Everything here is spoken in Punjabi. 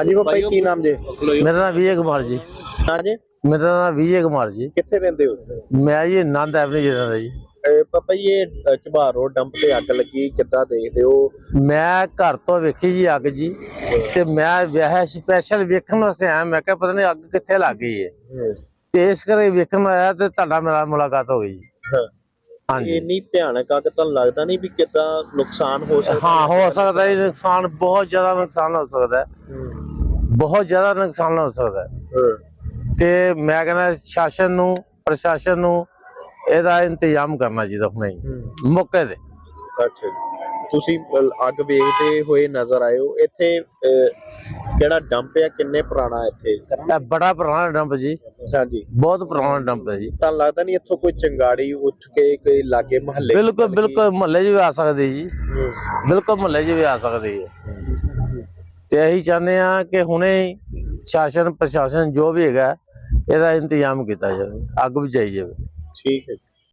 ਹਾਂਜੀ ਬਾਬਾ ਜੀ ਕੀ ਨਾਮ ਜੇ? ਮੇਰਾ ਨਾਮ ਵਿਜੇ ਕੁਮਾਰ ਜੀ। ਹਾਂਜੀ ਮੇਰਾ ਨਾਮ ਵਿਜੇ ਕੁਮਾਰ ਜੀ। ਕਿੱਥੇ ਰਹਿੰਦੇ ਹੋ? ਮੈਂ ਜੀ ਆਨੰਦ ਐਵਨੀ ਜਿਹੜਾ ਦਾ ਜੀ। ਅਹ ਪਾਪਾ ਜੀ ਇਹ ਝਬਾਰ ਰੋਡ ਡੰਪ ਤੇ ਅੱਗ ਲੱਗੀ ਕਿੱਦਾਂ ਦੇਖਦੇ ਹੋ? ਮੈਂ ਘਰ ਤੋਂ ਵੇਖੀ ਜੀ ਅੱਗ ਜੀ ਤੇ ਮੈਂ ਵਿਆਹ ਸਪੈਸ਼ਲ ਵੇਖਣ ਵਾਸਤੇ ਆਇਆ ਮੈਂ ਕਿਹਾ ਪਤਾ ਨਹੀਂ ਅੱਗ ਕਿੱਥੇ ਲੱਗ ਗਈ ਹੈ। ਤੇ ਇਸ ਕਰਕੇ ਵੇਖਣ ਆਇਆ ਤੇ ਤੁਹਾਡਾ ਮੇਰਾ ਮੁਲਾਕਾਤ ਹੋ ਗਈ ਜੀ। ਹਾਂ। ਹਾਂਜੀ। ਇੰਨੀ ਭਿਆਨਕ ਅੱਗ ਤੁਹਾਨੂੰ ਲੱਗਦਾ ਨਹੀਂ ਵੀ ਕਿੱਦਾਂ ਨੁਕਸਾਨ ਹੋ ਸਕਦਾ? ਹਾਂ ਹੋ ਸਕਦਾ ਹੈ ਨੁਕਸਾਨ ਬਹੁਤ ਜ਼ਿਆਦਾ ਨੁਕਸਾਨ ਹੋ ਸਕਦਾ। ਹੈ। ਬਹੁਤ ਜ਼ਿਆਦਾ ਨੁਕਸਾਨ ਹੋ ਸਕਦਾ ਹੈ। ਤੇ ਮੈਂ ਕਹਿੰਦਾ ਸ਼ਾਸਨ ਨੂੰ ਪ੍ਰਸ਼ਾਸਨ ਨੂੰ ਇਹਦਾ ਇੰਤਜ਼ਾਮ ਕਰਨਾ ਚਾਹੀਦਾ ਹੁਣੇ ਮੌਕੇ ਤੇ। ਅੱਛਾ। ਤੁਸੀਂ ਅੱਗ ਵੇਖਦੇ ਹੋਏ ਨਜ਼ਰ ਆਏ ਹੋ। ਇੱਥੇ ਜਿਹੜਾ ਡੰਪ ਹੈ? ਕਿੰਨੇ ਪੁਰਾਣਾ ਇੱਥੇ? ਇਹ ਬੜਾ ਪੁਰਾਣਾ ਡੰਪ ਜੀ। ਹਾਂਜੀ ਬਹੁਤ ਪੁਰਾਣਾ ਡੰਪ ਹੈ ਜੀ। ਤਾਂ ਲੱਗਦਾ ਨਹੀਂ ਇੱਥੋਂ ਕੋਈ ਚੰਗਾੜੀ ਉੱਠ ਕੇ ਕੋਈ ਲਾਗੇ ਮਹੱਲੇ ਬਿਲਕੁਲ ਬਿਲਕੁਲ ਮੁਹੱਲੇ 'ਚ ਵੀ ਆ ਸਕਦੀ ਜੀ। ਬਿਲਕੁਲ ਮੁਹੱਲੇ 'ਚ ਵੀ ਆ ਸਕਦੀ ਹੈ। ਤੇ ਇਹੀ ਚਾਹੁੰਦੇ ਆ ਕਿ ਹੁਣੇ ਸ਼ਾਸਨ, ਪ੍ਰਸ਼ਾਸਨ ਜੋ ਵੀ ਹੈਗਾ, ਇਹਦਾ ਇੰਤਜ਼ਾਮ ਕੀਤਾ ਜਾਵੇ, ਅੱਗ ਬੁਝਾਈ ਜਾਵੇ। ਠੀਕ ਹੈ